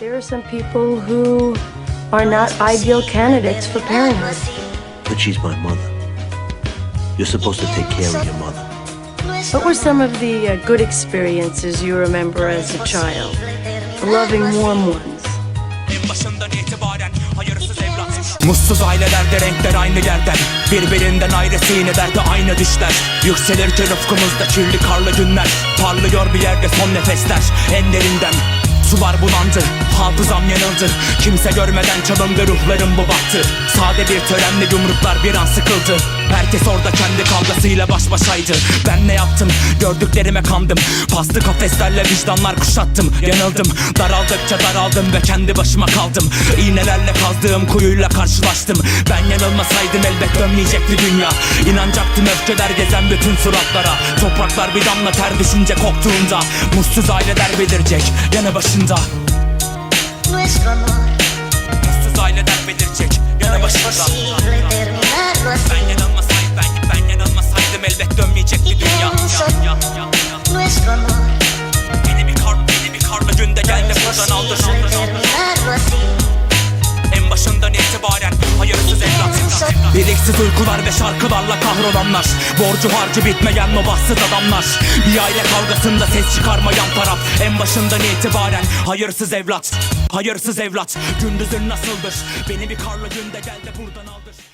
There are some people who are not ideal candidates for parenthood. But she's my mother. You're supposed to take care of your mother. What were some of the uh, good experiences you remember as a child? The loving, warm ones. Mutsuz ailelerde renkler aynı yerden Birbirinden ayrı sinelerde aynı düşler Yükselirken ufkumuzda kirli karlı günler Parlıyor bir yerde son nefesler En derinden Sular bulandı, hafızam yanıldı Kimse görmeden çalındı ruhlarım bu baktı. Sade bir törenle yumruklar bir an sıkıldı. Herkes orada kendi kavgasıyla baş başaydı. Ben ne yaptım, gördüklerime kandım. Paslı kafeslerle vicdanlar kuşattım. Yanıldım, daraldıkça daraldım ve kendi başıma kaldım. İğnelerle kazdığım kuyuyla karşılaştım. Ben yanılmasaydım elbet dönmeyecekti dünya. İnanacaktım öfkeler gezen bütün suratlara. Topraklar bir damla ter düşünce koktuğunda Mutsuz aileler belirecek yanı başında Nuestro amor Deliksiz uykular ve şarkılarla kahrolanlar. Borcu harcı bitmeyen o bahtsız adamlar. Bir aile kavgasında ses çıkarmayan taraf. En başından itibaren hayırsız evlat Hayırsız evlat. Gündüzün nasıldır? Beni bir karlı günde gel de buradan aldır